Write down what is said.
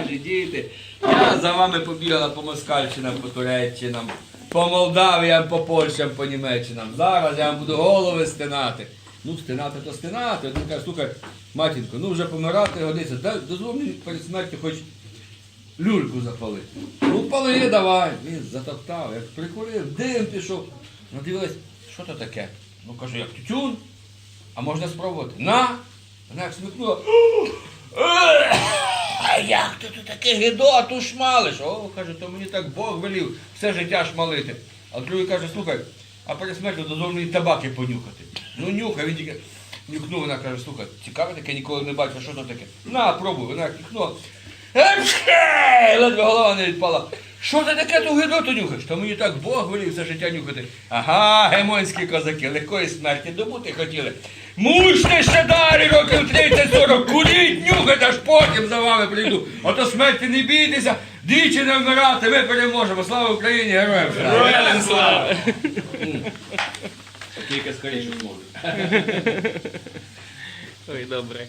наші діти. Я за вами побігала по Москальщинам, по Туреччинам, по Молдавіям, по Польщам, по Німеччинам. Зараз я вам буду голови стинати. Ну, стинати то стинати. Один каже, слухай, матінко, ну вже помирати годиться. Дозволь мені перед смертю хоч люльку запалити. Ну, пали, давай. Він затоптав, як прикурив, дим пішов. Ну Надивилась, що то таке? Ну кажу, як тютюн, а можна спробувати. На! Вона як смикнула. Ти таке гидоту шмалиш? О, каже, то мені так Бог велів все життя шмалити. А другий каже, слухай, а перед смертю дозволь мені табаки понюхати. Ну нюхай, він тільки нюхнув, вона каже, слухай, цікаве таке, ніколи не бачив, що то таке. На, пробуй, вона нюхнула. Ледве голова не відпала. Що ти таке ту гидоту нюхаєш? То мені так Бог велів все життя нюхати. Ага, гемонські козаки, легкої смерті добути хотіли. Мучте ще далі років 30-40, нюхайте, аж потім за вами прийду. Ото смерті не бійтеся, двічі не вмирати, ми переможемо. Слава Україні, героям! слава! Героям слава! Тільки скоріше зможуть. Ой, добре.